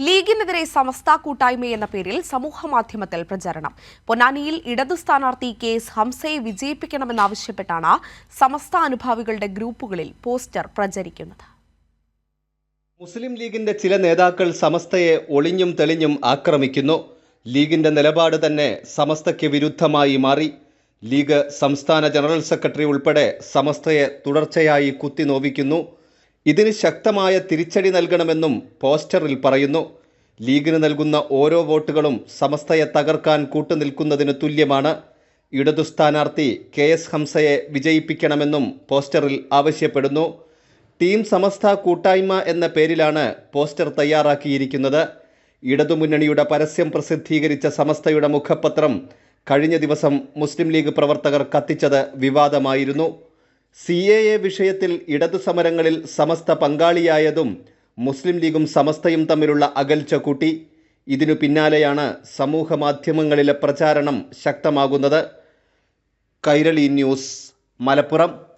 ലീഗിനെതിരെ സമസ്ത കൂട്ടായ്മ എന്ന പേരിൽ സമൂഹമാധ്യമത്തിൽ പ്രചരണം. പൊന്നാനിയിൽ ഇടതു സ്ഥാനാർത്ഥി കെ എസ് ഹംസയെ വിജയിപ്പിക്കണമെന്നാവശ്യപ്പെട്ടാണ് സമസ്ത അനുഭാവികളുടെ ഗ്രൂപ്പുകളിൽ പോസ്റ്റർ പ്രചരിക്കുന്നത്. മുസ്ലിം ലീഗിന്റെ ചില നേതാക്കൾ സമസ്തയെ ഒളിഞ്ഞും തെളിഞ്ഞും ആക്രമിക്കുന്നു. ലീഗിന്റെ നിലപാട് തന്നെ സമസ്തയ്ക്ക് വിരുദ്ധമായി മാറി. ലീഗ് സംസ്ഥാന ജനറൽ സെക്രട്ടറി ഉൾപ്പെടെ സമസ്തയെ തുടർച്ചയായി കുത്തിനോവിക്കുന്നു. ഇതിന് ശക്തമായ തിരിച്ചടി നൽകണമെന്നും പോസ്റ്ററിൽ പറയുന്നു. ലീഗിന് നൽകുന്ന ഓരോ വോട്ടുകളും സമസ്തയെ തകർക്കാൻ കൂട്ടുനിൽക്കുന്നതിന് തുല്യമാണ്. ഇടതു സ്ഥാനാർത്ഥി കെ എസ് ഹംസയെ വിജയിപ്പിക്കണമെന്നും പോസ്റ്ററിൽ ആവശ്യപ്പെടുന്നു. ടീം സമസ്ത കൂട്ടായ്മ എന്ന പേരിലാണ് പോസ്റ്റർ തയ്യാറാക്കിയിരിക്കുന്നത്. ഇടതുമുന്നണിയുടെ പരസ്യം പ്രസിദ്ധീകരിച്ച സമസ്തയുടെ മുഖപത്രം കഴിഞ്ഞ ദിവസം മുസ്ലിം ലീഗ് പ്രവർത്തകർ കത്തിച്ചത് വിവാദമായിരുന്നു. സി എ എ വിഷയത്തിൽ ഇടതു സമരങ്ങളിൽ സമസ്ത പങ്കാളിയായതും മുസ്ലിം ലീഗും സമസ്തയും തമ്മിലുള്ള അകൽച്ച കൂട്ടി. ഇതിനു പിന്നാലെയാണ് സമൂഹ മാധ്യമങ്ങളിലെ പ്രചാരണം ശക്തമാകുന്നത്. കൈരളി ന്യൂസ് മലപ്പുറം.